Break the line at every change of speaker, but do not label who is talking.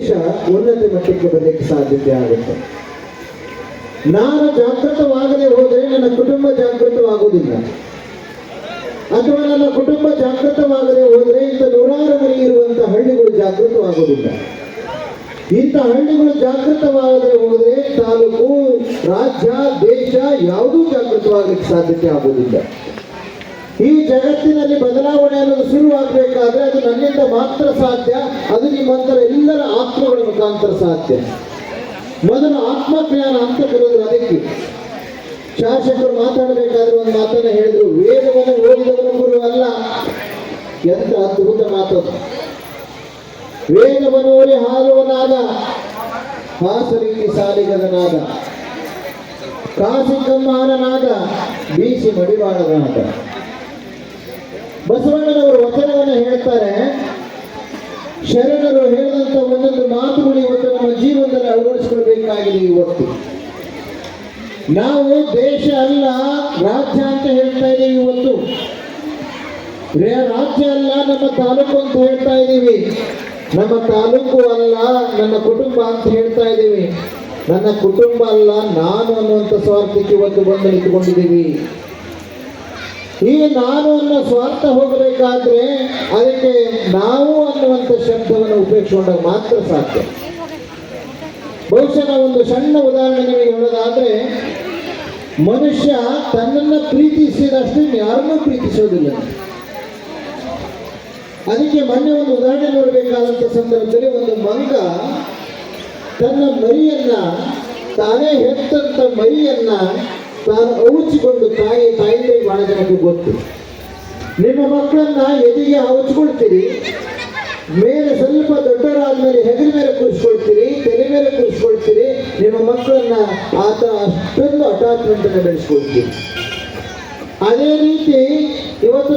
ದೇಶ ಉನ್ನತ ಮಟ್ಟಕ್ಕೆ ಬರಲಿಕ್ಕೆ ಸಾಧ್ಯತೆ ಆಗುತ್ತೆ. ನಾನು ಜಾಗೃತವಾಗದೆ ಹೋದರೆ ನನ್ನ ಕುಟುಂಬ ಜಾಗೃತವಾಗುವುದಿಲ್ಲ. ಅಥವಾ ನನ್ನ ಕುಟುಂಬ ಜಾಗೃತವಾಗದೆ ಹೋದರೆ ಇಂಥ ನೂರಾರು ಮನೆ ಇರುವಂತಹ ಹಳ್ಳಿಗಳು ಜಾಗೃತವಾಗುವುದಿಲ್ಲ. ಇಂಥ ಹಳ್ಳಿಗಳು ಜಾಗೃತವಾಗದೆ ಹೋದರೆ ತಾಲೂಕು, ರಾಜ್ಯ, ದೇಶ ಯಾವುದೂ ಜಾಗೃತವಾಗಲಿಕ್ಕೆ ಸಾಧ್ಯತೆ ಆಗುವುದಿಲ್ಲ. ಈ ಜಗತ್ತಿನಲ್ಲಿ ಬದಲಾವಣೆ ಅನ್ನೋದು ಶುರುವಾಗಬೇಕಾದ್ರೆ ಅದು ನನ್ನಿಂದ ಮಾತ್ರ ಸಾಧ್ಯ, ಅದು ನಿಮ್ಮಂತರ ಎಲ್ಲರ ಆತ್ಮಗಳ ಮುಖಾಂತರ ಸಾಧ್ಯ. ಮೊದಲು ಆತ್ಮಜ್ಞಾನ ಅಂತ ಬರೋದು ಅದಕ್ಕೆ. ಶಾಸಕರು ಮಾತಾಡಬೇಕಾದ್ರೆ ಒಂದು ಮಾತನ್ನ ಹೇಳಿದ್ರು, ವೇದವನ್ನು ಓದಿದವನು ಗುರು ಅಲ್ಲ. ಎಂತ ಅದ್ಭುತ ಮಾತದು ವೇದವನ್ನು ಓದಿ ಹಾಲುವನಾದ ಹಾಸರಿಗೆ ಸಾಲಿಗದನಾದ ಕಾಸಿಕಮ್ಮನನಾದ ಬೀಸಿ ಮಡಿವಾಳನಾದ. ಬಸವಣ್ಣನವರು ವಚನವನ್ನು ಹೇಳ್ತಾರೆ. ಶರಣರು ಹೇಳಿದಂತ ಒಂದೊಂದು ಮಾತುಗಳು ಇವತ್ತು ನಮ್ಮ ಜೀವನದಲ್ಲಿ ಅಳವಡಿಸಿಕೊಳ್ಬೇಕಾಗಿದೆ ಇವತ್ತು ನಾವು ದೇಶ ಅಲ್ಲ, ರಾಜ್ಯ ಅಂತ ಹೇಳ್ತಾ ಇದ್ದೀವಿ ಇವತ್ತು. ರಾಜ್ಯ ಅಲ್ಲ, ನಮ್ಮ ತಾಲೂಕು ಅಂತ ಹೇಳ್ತಾ ಇದ್ದೀವಿ ನಮ್ಮ ತಾಲೂಕು ಅಲ್ಲ ನನ್ನ ಕುಟುಂಬ ಅಂತ ಹೇಳ್ತಾ ಇದ್ದೀವಿ ನನ್ನ ಕುಟುಂಬ ಅಲ್ಲ, ನಾನು ಅನ್ನುವಂಥ ಸ್ವಾರ್ಥಕ್ಕೆ ಇವತ್ತು ಬಂದು ನಿಂತುಕೊಂಡಿದ್ದೀವಿ ಈ ನಾನು ಅನ್ನೋ ಸ್ವಾರ್ಥ ಹೋಗಬೇಕಾದ್ರೆ ಅದಕ್ಕೆ ನಾವು ಅನ್ನುವಂಥ ಶಬ್ದವನ್ನು ಉಪಯೋಗಿಸಿಕೊಂಡಾಗ ಮಾತ್ರ ಸಾಧ್ಯ. ಬಹುಶಃ ಒಂದು ಸಣ್ಣ ಉದಾಹರಣೆ ನಿಮಗೆ ಹೇಳೋದಾದ್ರೆ, ಮನುಷ್ಯ ತನ್ನನ್ನು ಪ್ರೀತಿಸಿದಷ್ಟು ಯಾರನ್ನೂ ಪ್ರೀತಿಸೋದಿಲ್ಲ. ಅದಕ್ಕೆ ಮೊನ್ನೆ ಒಂದು ಉದಾಹರಣೆ ನೋಡಬೇಕಾದಂಥ ಸಂದರ್ಭದಲ್ಲಿ ಒಂದು ಮಂಗ ತನ್ನ ಮರಿಯನ್ನ, ತಾನೇ ಹೆತ್ತಂತ ಮರಿಯನ್ನ ತಾನು ಔಚಿಕೊಂಡು ತಾಯಿ ತಾಯಿಂದ ಬಹಳ ಜನಕ್ಕೆ ಗೊತ್ತು. ನಿಮ್ಮ ಮಕ್ಕಳನ್ನ ಎದೆಗೆ ಹೌಚ್ಕೊಳ್ತೀರಿ ಮೇಲೆ ಸ್ವಲ್ಪ ದೊಡ್ಡವರಾದ್ಮೇಲೆ ಹೆಗಲ ಮೇಲೆ ಕೂರಿಸ್ಕೊಳ್ತೀರಿ, ತಲೆ ಮೇಲೆ ಕೂರಿಸ್ಕೊಳ್ತೀರಿ, ನಿಮ್ಮ ಮಕ್ಕಳನ್ನ ಆತ ಅಷ್ಟೊಂದು ಅಟ್ಯಾಚ್ಮೆಂಟ್ ಅನ್ನು ಬೆಳೆಸ್ಕೊಳ್ತೀರಿ. ಅದೇ ರೀತಿ ಇವತ್ತು